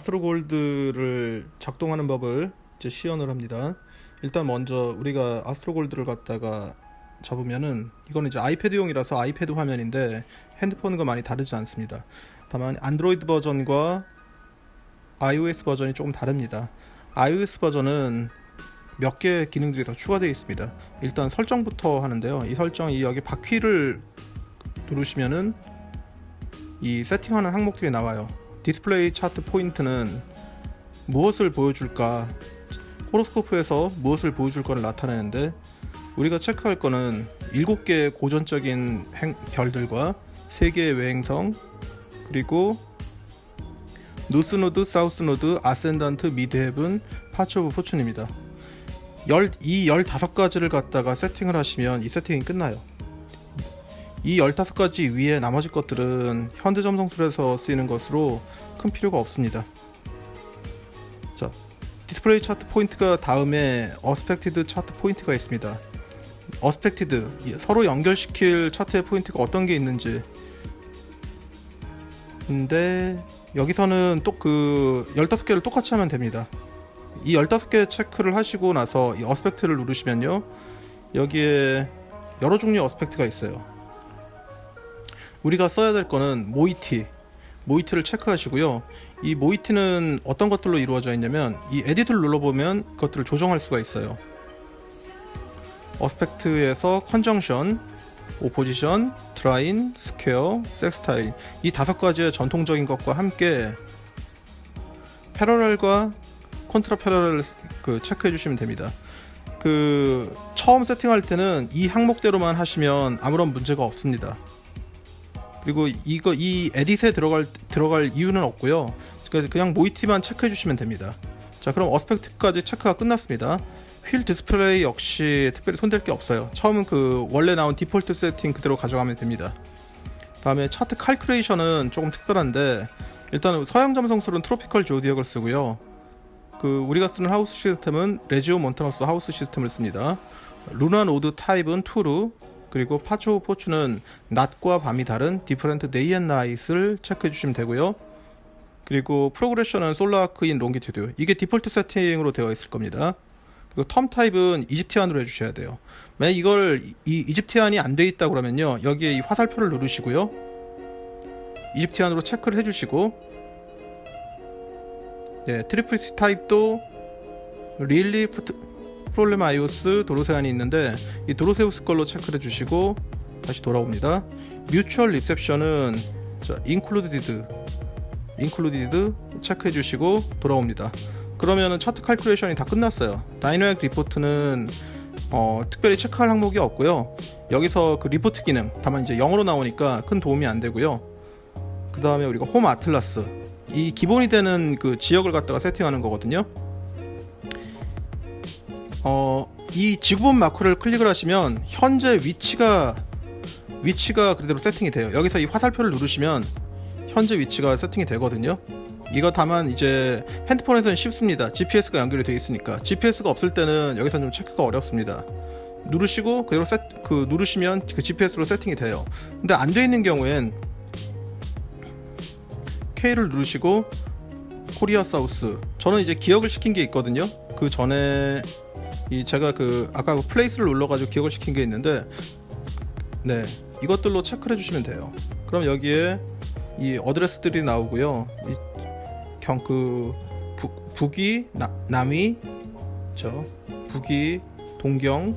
아스트로 골드를 작동하는 법을 이제 시연을 합니다. 일단 먼저 우리가 아스트로 골드를 갖다가 잡으면은 이거는 이제 아이패드용이라서 아이패드 화면인데 핸드폰과 많이 다르지 않습니다. 다만 안드로이드 버전과 iOS 버전이 조금 다릅니다. iOS 버전은 몇 개의 기능들이 더 추가되어 있습니다. 일단 설정부터 하는데요. 이 설정이 여기 바퀴를 누르시면은 이 세팅하는 항목들이 나와요. 디스플레이 차트 포인트는 무엇을 보여줄까? 호로스코프에서 무엇을 보여줄 거를 나타내는데 우리가 체크할 거는 7개의 고전적인 행- 별들과 3개의 외행성 그리고 노스 노드, 사우스 노드, 아센단트, 미드 헤븐, 파츠 오브 포춘입니다. 열, 이 15가지를 갖다가 세팅을 하시면 이 세팅이 끝나요. 이 15가지 위에 나머지 것들은 현대점 성술에서 쓰이는 것으로 큰 필요가 없습니다. 자, 디스플레이 차트 포인트가 다음에 어스펙티드 차트 포인트가 있습니다. 어스펙티드 서로 연결시킬 차트의 포인트가 어떤 게 있는지 근데 여기서는 또 그 15개를 똑같이 하면 됩니다. 이 15개 체크를 하시고 나서 이 어스펙트를 누르시면요. 여기에 여러 종류의 어스펙트가 있어요. 우리가 써야 될 거는 모이티. 모이티를 체크하시고요. 이 모이티는 어떤 것들로 이루어져 있냐면 이 에디트를 눌러보면 그것들을 조정할 수가 있어요. 어스펙트에서 컨정션, 오포지션, 드라인, 스퀘어, 섹스타일 이 다섯 가지의 전통적인 것과 함께 패러렐과 컨트라 패러렐을 그 체크해 주시면 됩니다. 그 처음 세팅할 때는 이 항목대로만 하시면 아무런 문제가 없습니다. 그리고 이거 이 에딧에 들어갈 들어갈 이유는 없고요. 그냥 모이티만 체크해 주시면 됩니다. 자, 그럼 어스펙트까지 체크가 끝났습니다. 휠 디스플레이 역시 특별히 손댈 게 없어요. 처음은 그 원래 나온 디폴트 세팅 그대로 가져가면 됩니다. 다음에 차트 칼큘레이션은 조금 특별한데 일단 서양 점성술은 트로피컬 조디역을 쓰고요. 그 우리가 쓰는 하우스 시스템은 레지오 몬타너스 하우스 시스템을 씁니다. 루나 노드 타입은 투루 그리고 파초 포추는 낮과 밤이 다른 디퍼런트 데이 앤 나잇을 체크해 주시면 되고요. 그리고 프로그레션은 솔라크인 롱기튜드 이게 디폴트 세팅으로 되어 있을 겁니다. 그리고 텀 타입은 이집티안으로 해주셔야 돼요. 만약 이걸 이 이집티안이 안 돼 있다 그러면요 여기에 이 화살표를 누르시고요 이집티안으로 체크를 해주시고 네 트리플시 타입도 릴리 프롤레마 아이오스 도로세안이 있는데 이 도로세우스 걸로 체크를 해주시고 다시 돌아옵니다. 뮤추얼 리셉션은 자 인클루디드 인클루디드 체크해 주시고 돌아옵니다. 그러면은 차트 칼큘레이션이 다 끝났어요. 다이노믹 리포트는 어, 특별히 체크할 항목이 없고요. 여기서 그 리포트 기능 다만 이제 영어로 나오니까 큰 도움이 안 되고요. 그 다음에 우리가 홈 아틀라스 이 기본이 되는 그 지역을 갖다가 세팅하는 거거든요. 어, 이 지구본 마크를 클릭을 하시면 현재 위치가 위치가 그대로 세팅이 돼요. 여기서 이 화살표를 누르시면 현재 위치가 세팅이 되거든요. 이거 다만 이제 핸드폰에서는 쉽습니다. GPS가 연결이 되어 있으니까 GPS가 없을 때는 여기서 좀 체크가 어렵습니다. 누르시고 그대로 세, 그 누르시면 그 GPS로 세팅이 돼요. 근데 안 돼 있는 경우엔 K를 누르시고 코리아 사우스. 저는 이제 기억을 시킨 게 있거든요. 그 전에 이 제가 그 아까 그 플레이스를 눌러가지고 기억을 시킨 게 있는데 네 이것들로 체크를 해주시면 돼요. 그럼 여기에 이 어드레스들이 나오고요. 경그 북위 나, 남위 저 북위 동경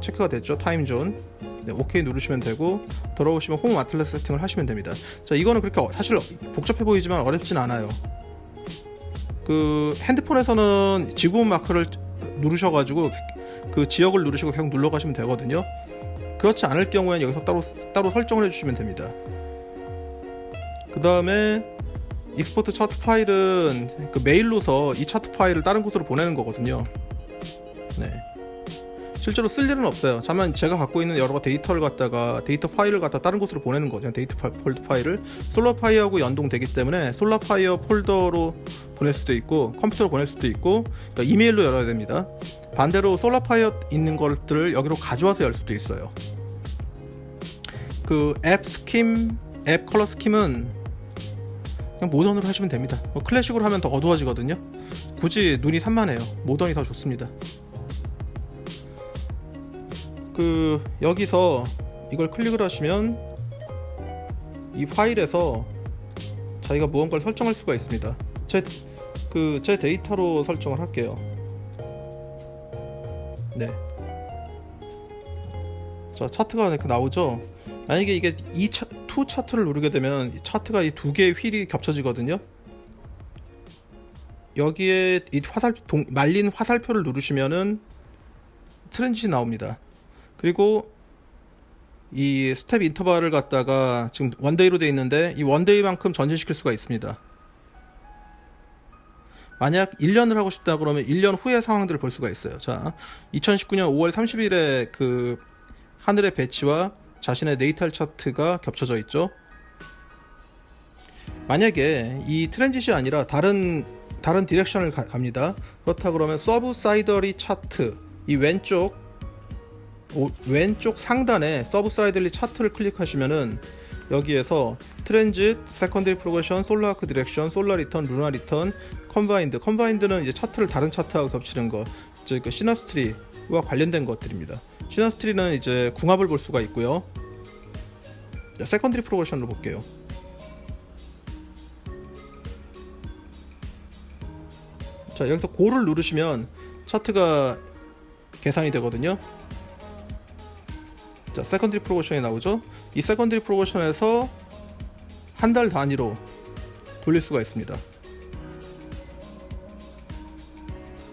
체크가 됐죠 타임존 네, 오케이 누르시면 되고 돌아오시면 홈 아틀렛 세팅을 하시면 됩니다 자 이거는 그렇게 어- 사실 복잡해 보이지만 어렵진 않아요 그 핸드폰에서는 지구본 마크를 누르셔가지고 그 지역을 누르시고 계속 눌러 가시면 되거든요 그렇지 않을 경우에는 여기서 따로 따로 설정을 해주시면 됩니다 그 다음에 익스포트 차트 파일은 그 메일로서 이 차트 파일을 다른 곳으로 보내는 거거든요. 네. 실제로 쓸 일은 없어요. 다만 제가 갖고 있는 여러 데이터를 갖다가 데이터 파일을 갖다 다른 곳으로 보내는 거죠. 데이터 파, 폴더 파일을 솔라파이어하고 연동되기 때문에 솔라파이어 폴더로 보낼 수도 있고 컴퓨터로 보낼 수도 있고 그러니까 이메일로 열어야 됩니다. 반대로 솔라파이어 있는 것들을 여기로 가져와서 열 수도 있어요. 그 앱 스킴, 앱 컬러 스킴은 그냥 모던으로 하시면 됩니다. 뭐 클래식으로 하면 더 어두워지거든요. 굳이 눈이 산만해요. 모던이 더 좋습니다. 그 여기서 이걸 클릭을 하시면 이 파일에서 자기가 무언가를 설정할 수가 있습니다. 제 그 제 데이터로 설정을 할게요. 네. 자 차트가 이렇게 나오죠. 만약에 이게 이 차, 투 차트를 누르게 되면 이 차트가 이 두 개의 휠이 겹쳐지거든요. 여기에 이 화살 동, 말린 화살표를 누르시면은 트렌짓이 나옵니다. 그리고 이 스텝 인터벌을 갖다가 지금 원데이로 되어 있는데 이 원데이만큼 전진시킬 수가 있습니다. 만약 1년을 하고 싶다 그러면 1년 후의 상황들을 볼 수가 있어요. 자, 2019년 5월 30일에 그 하늘의 배치와 자신의 네이탈 차트가 겹쳐져 있죠. 만약에 이 트랜짓이 아니라 다른 다른 디렉션을 가, 갑니다. 그렇다 그러면 서브 사이더리 차트 이 왼쪽 오, 왼쪽 상단에 서브 사이더리 차트를 클릭하시면은 여기에서 트랜짓, 세컨드리 프로그레션, 솔라 아크 디렉션, 솔라 리턴, 루나 리턴, 컨바인드. 컨바인드는 이제 차트를 다른 차트하고 겹치는 거. 이제 그 시나스트리와 관련된 것들입니다. 시나스트리는 이제 궁합을 볼 수가 있고요. 자, 세컨드리 프로그레션으로 볼게요. 자, 여기서 고를 누르시면 차트가 계산이 되거든요. 자, 세컨드리 프로그레션이 나오죠. 이 세컨드리 프로그레션에서 한 달 단위로 돌릴 수가 있습니다.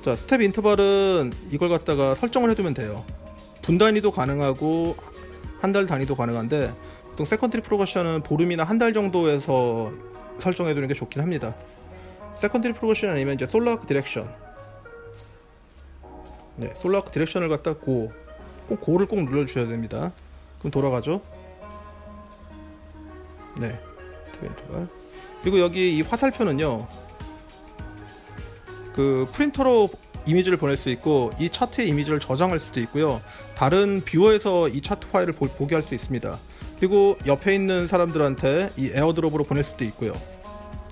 자, 스텝 인터벌은 이걸 갖다가 설정을 해두면 돼요. 분 단위도 가능하고 한 달 단위도 가능한데 보통 세컨드리 프로그레션은 보름이나 한 달 정도에서 설정해두는 게 좋긴 합니다. 세컨드리 프로그레션 아니면 이제 솔라크 디렉션. 네, 솔라크 디렉션을 갖다 고, 꼭 고를 꼭 눌러주셔야 됩니다. 그럼 돌아가죠. 네, 스텝 인터벌. 그리고 여기 이 화살표는요. 그 프린터로 이미지를 보낼 수 있고 이 차트의 이미지를 저장할 수도 있고요. 다른 뷰어에서 이 차트 파일을 보, 보게 할 수 있습니다. 그리고 옆에 있는 사람들한테 이 에어드롭으로 보낼 수도 있고요.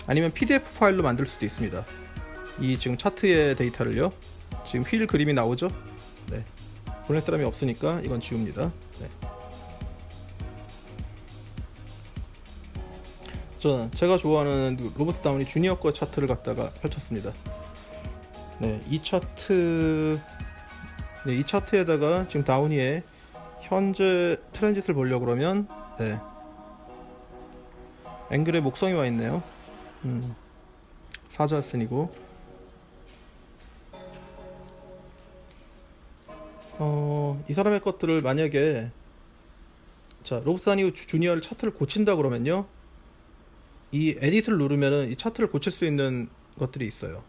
아니면 PDF 파일로 만들 수도 있습니다. 이 지금 차트의 데이터를요. 지금 휠 그림이 나오죠? 네. 보낼 사람이 없으니까 이건 지웁니다. 네. 저 제가 좋아하는 로버트 다우니 주니어 거 차트를 갖다가 펼쳤습니다. 네, 이 차트 네, 이 차트에다가 지금 다우니의 현재 트랜짓을 보려고 그러면 네. 앵글에 목성이 와 있네요. 음. 사자슨이고 어, 이 사람의 것들을 만약에 자, 로브사니 주니어를 차트를 고친다 그러면요. 이 에딧을 누르면은 이 차트를 고칠 수 있는 것들이 있어요.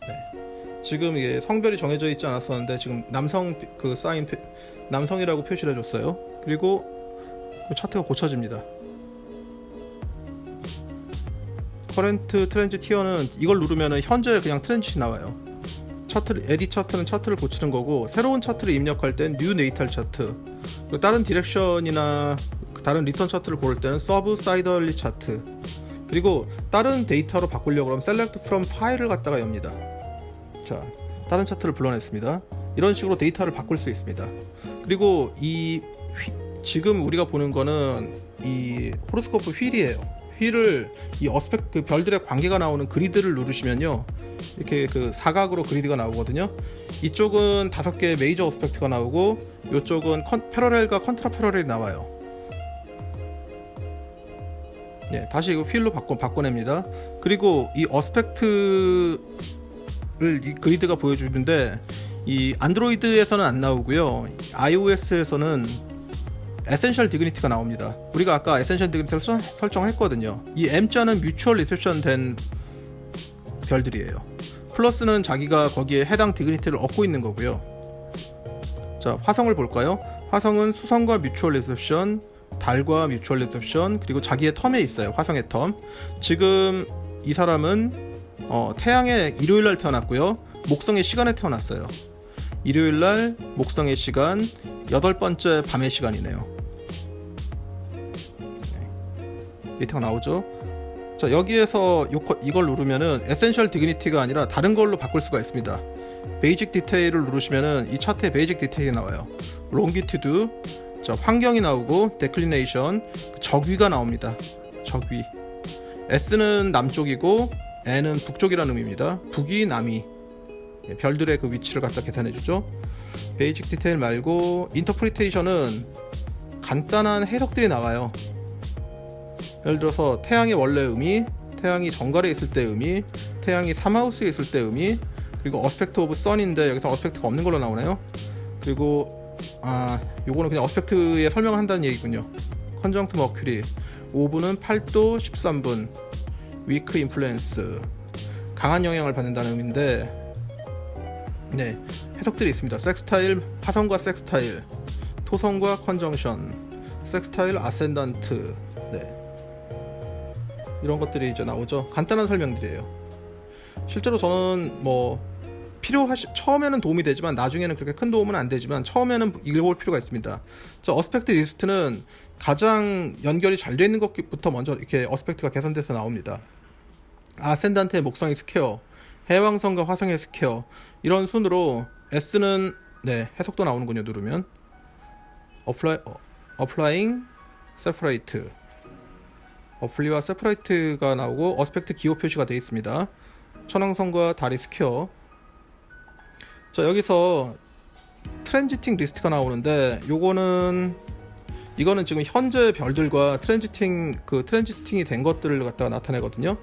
네. 지금 이게 성별이 정해져 있지 않았었는데 지금 남성 그 사인 표- 남성이라고 표시를 해줬어요. 그리고 그 차트가 고쳐집니다. 커렌트 트렌지 티어는 이걸 누르면은 현재 그냥 트렌지 나와요. 차트를 에디 차트는 차트를 고치는 거고 새로운 차트를 입력할 땐뉴 네이탈 차트 그리고 다른 디렉션이나 그 다른 리턴 차트를 고를 때는 서브 사이더리 차트 그리고 다른 데이터로 바꾸려고 셀렉트 프롬 파일을 갖다가 엽니다. 자, 다른 차트를 불러냈습니다. 이런 식으로 데이터를 바꿀 수 있습니다. 그리고 이 휘- 지금 우리가 보는 거는 이 호로스코프 휠이에요. 휠을 이 어스펙 그 별들의 관계가 나오는 그리드를 누르시면요. 이렇게 그 사각으로 그리드가 나오거든요. 이쪽은 다섯 개의 메이저 어스펙트가 나오고 이쪽은 컨, 패러렐과 컨트라 패러렐이 나와요. 네, 다시 이거 휠로 바꿔 바꿔냅니다. 그리고 이 어스펙트를 이 그리드가 보여주는데 이 안드로이드에서는 안 나오고요. iOS에서는 에센셜 디그니티가 나옵니다. 우리가 아까 에센셜 디그니티를 설- 설정했거든요. 이 M자는 뮤추얼 리셉션 된 별들이에요. 플러스는 자기가 거기에 해당 디그니티를 얻고 있는 거고요. 자, 화성을 볼까요? 화성은 수성과 뮤추얼 리셉션, 달과 뮤추얼 리셉션, 그리고 자기의 텀에 있어요. 화성의 텀. 지금 이 사람은 어, 태양의 일요일 날 태어났고요. 목성의 시간에 태어났어요. 일요일 날 목성의 시간 여덟 번째 밤의 시간이네요. 네. 데이터가 나오죠. 자 여기에서 요, 거- 이걸 누르면은 에센셜 디그니티가 아니라 다른 걸로 바꿀 수가 있습니다. 베이직 디테일을 누르시면은 이 차트에 베이직 디테일이 나와요. 롱기튜드, 자 환경이 나오고 데클리네이션, 적위가 나옵니다. 적위. S는 남쪽이고 N은 북쪽이라는 의미입니다. 북이 남이. 예, 별들의 그 위치를 갖다 계산해 주죠. 베이직 디테일 말고 인터프리테이션은 간단한 해석들이 나와요. 예를 들어서 태양의 원래 의미, 태양이 정갈에 있을 때 의미, 태양이 삼하우스에 있을 때 의미, 그리고 어스펙트 오브 선인데 여기서 어스펙트가 없는 걸로 나오나요? 그리고 아 요거는 그냥 어스펙트에 설명을 한다는 얘기군요. 컨정트 머큐리 5분은 8도 13분. 위크 인플루언스 강한 영향을 받는다는 의미인데 네 해석들이 있습니다. 섹스타일 화성과 섹스타일 토성과 컨정션 섹스타일 아센단트 네 이런 것들이 이제 나오죠. 간단한 설명들이에요. 실제로 저는 뭐 필요하시 처음에는 도움이 되지만 나중에는 그렇게 큰 도움은 안 되지만 처음에는 읽어볼 필요가 있습니다. 저 어스펙트 리스트는 가장 연결이 잘돼 있는 것부터 먼저 이렇게 어스펙트가 개선돼서 나옵니다. 아센단트의 목성의 스퀘어, 해왕성과 화성의 스퀘어 이런 순으로 S는 네 해석도 나오는군요 누르면 어플라이 어, 어플라잉 세퍼레이트 어플리와 세퍼레이트가 나오고 어스펙트 기호 표시가 되어 있습니다. 천왕성과 다리 스퀘어 자 여기서 트랜지팅 리스트가 나오는데 요거는 이거는 지금 현재 별들과 트랜지팅 그 트랜지팅이 된 것들을 갖다가 나타내거든요.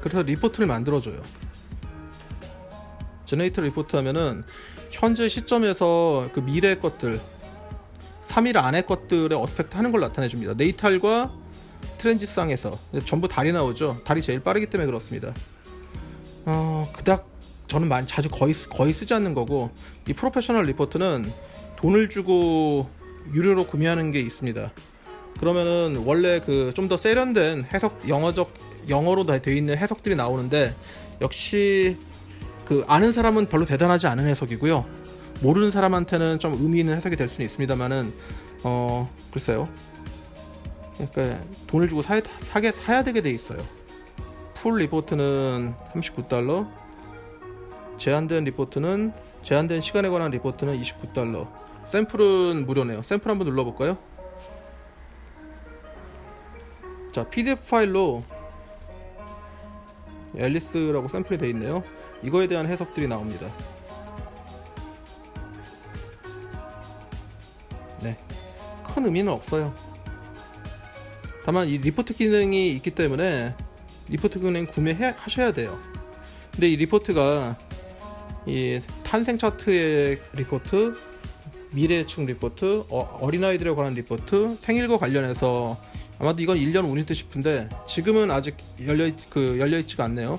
그래서 리포트를 만들어줘요. 제네이터 리포트 하면은 현재 시점에서 그 미래 것들 3일 안의 것들의 어스펙트 하는 걸 나타내줍니다. 네이탈과 트렌지쌍에서 전부 달이 나오죠. 달이 제일 빠르기 때문에 그렇습니다. 어, 그닥 저는 많이 자주 거의 쓰- 거의 쓰지 않는 거고 이 프로페셔널 리포트는 돈을 주고 유료로 구매하는 게 있습니다. 그러면은 원래 그 좀 더 세련된 해석 영어적 영어로 다 되어 있는 해석들이 나오는데 역시 그 아는 사람은 별로 대단하지 않은 해석이고요. 모르는 사람한테는 좀 의미 있는 해석이 될 수는 있습니다만은 어 글쎄요. 그러니까 돈을 주고 사, 사게 사야 되게 돼 있어요. 풀 리포트는 39달러, 제한된 리포트는 제한된 시간에 관한 리포트는 29달러. 샘플은 무료네요. 샘플 한번 눌러볼까요? 자, PDF 파일로 앨리스라고 샘플이 되어 있네요. 이거에 대한 해석들이 나옵니다. 큰 의미는 없어요. 다만 이 리포트 기능이 있기 때문에 리포트 기능 구매하셔야 돼요. 근데 이 리포트가 이 탄생 차트의 리포트, 미래층 리포트, 어, 린아이들에 관한 리포트, 생일과 관련해서 아마도 이건 1년 운일 듯 싶은데 지금은 아직 열려 그 열려 있지가 않네요.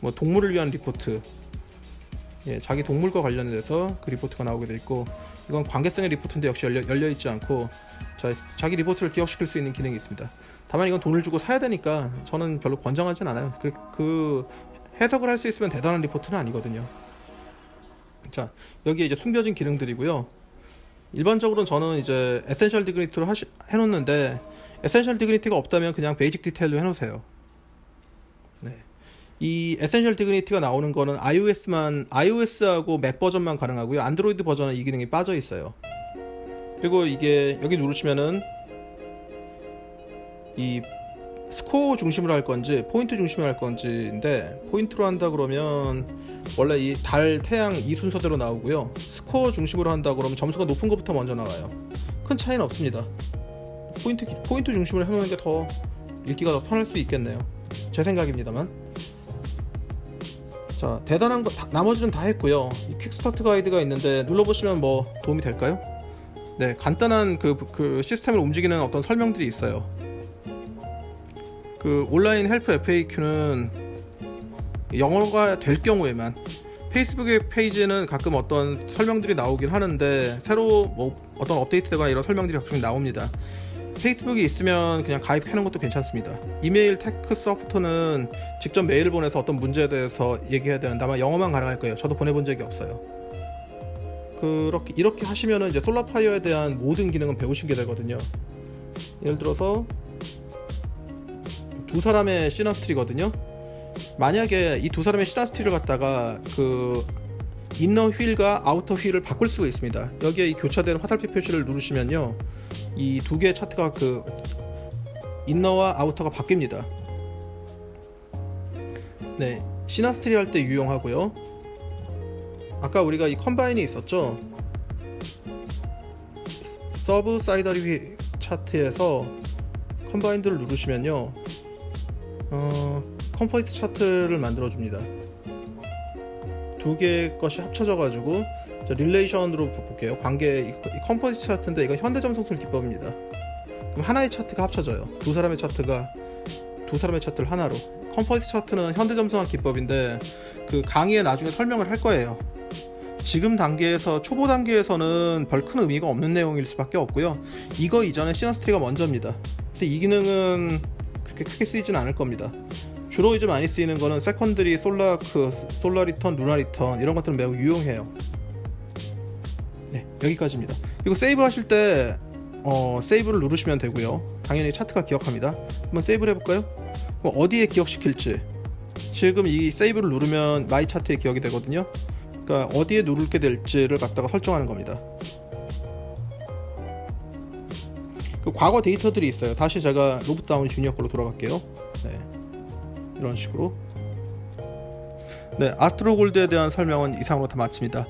뭐 동물을 위한 리포트, 예, 자기 동물과 관련해서 그 리포트가 나오게 돼 있고 이건 관계성의 리포트인데 역시 열려, 열려 있지 않고 자, 자기 리포트를 기억시킬 수 있는 기능이 있습니다. 다만 이건 돈을 주고 사야 되니까 저는 별로 권장하진 않아요. 그, 그 해석을 할 수 있으면 대단한 리포트는 아니거든요. 자 여기에 이제 숨겨진 기능들이고요. 일반적으로 저는 이제 에센셜 디그니티로 하시, 해놓는데 에센셜 디그니티가 없다면 그냥 베이직 디테일로 해놓으세요. 네. 이 에센셜 디그니티가 나오는 거는 iOS만 iOS하고 맥 버전만 가능하고요. 안드로이드 버전은 이 기능이 빠져 있어요. 그리고 이게 여기 누르시면은 이 스코어 중심으로 할 건지 포인트 중심으로 할 건지인데 포인트로 한다 그러면 원래 이 달 태양 이 순서대로 나오고요. 스코어 중심으로 한다 그러면 점수가 높은 것부터 먼저 나와요. 큰 차이는 없습니다. 포인트 기- 포인트 중심으로 해놓는 게 더 읽기가 더 편할 수 있겠네요. 제 생각입니다만. 자 대단한 거 다- 나머지는 다 했고요. 이 퀵스타트 가이드가 있는데 눌러보시면 뭐 도움이 될까요? 네 간단한 그, 그 시스템을 움직이는 어떤 설명들이 있어요. 그 온라인 헬프 FAQ는 영어가 될 경우에만 페이스북의 페이지는 가끔 어떤 설명들이 나오긴 하는데 새로 뭐 어떤 업데이트되거나 이런 설명들이 가끔 나옵니다. 페이스북이 있으면 그냥 가입하는 것도 괜찮습니다. 이메일 테크 소프트는 직접 메일을 보내서 어떤 문제에 대해서 얘기해야 되는데 아마 영어만 가능할 거예요. 저도 보내본 적이 없어요. 그렇게 이렇게 하시면은 이제 솔라파이어에 대한 모든 기능은 배우신 게 되거든요. 예를 들어서 두 사람의 시나스트리거든요. 만약에 이 두 사람의 시나스트리를 갖다가 그 인너 휠과 아우터 휠을 바꿀 수가 있습니다. 여기에 이 교차되는 화살표 표시를 누르시면요, 이 두 개의 차트가 그 인너와 아우터가 바뀝니다. 네, 시나스트리 할 때 유용하고요. 아까 우리가 이 컴바인이 있었죠. 서브 사이더리 휘- 차트에서 컴바인드를 누르시면요, 어, 컴포지트 차트를 만들어 줍니다. 두 개의 것이 합쳐져 가지고 릴레이션으로 볼게요. 관계 이, 이 컴포지트 차트인데 이건 현대점성술 기법입니다. 그럼 하나의 차트가 합쳐져요. 두 사람의 차트가 두 사람의 차트를 하나로. 컴포지트 차트는 현대점성학 기법인데 그 강의에 나중에 설명을 할 거예요. 지금 단계에서 초보 단계에서는 별 큰 의미가 없는 내용일 수밖에 없고요. 이거 이전에 시나스트리가 먼저입니다. 그래서 이 기능은 그렇게 크게 쓰이지는 않을 겁니다. 주로 이제 많이 쓰이는 거는 세컨드리 솔라 그 솔라 리턴, 루나 리턴 이런 것들은 매우 유용해요. 네, 여기까지입니다. 그리고 세이브 하실 때 어, 세이브를 누르시면 되고요. 당연히 차트가 기억합니다. 한번 세이브를 해볼까요? 그럼 어디에 기억시킬지. 지금 이 세이브를 누르면 마이 차트에 기억이 되거든요. 그러니까 어디에 누르게 될지를 갖다가 설정하는 겁니다. 그 과거 데이터들이 있어요. 다시 제가 로봇다운 주니어 걸로 돌아갈게요. 네. 이런 식으로. 네, 아스트로골드에 대한 설명은 이상으로 다 마칩니다.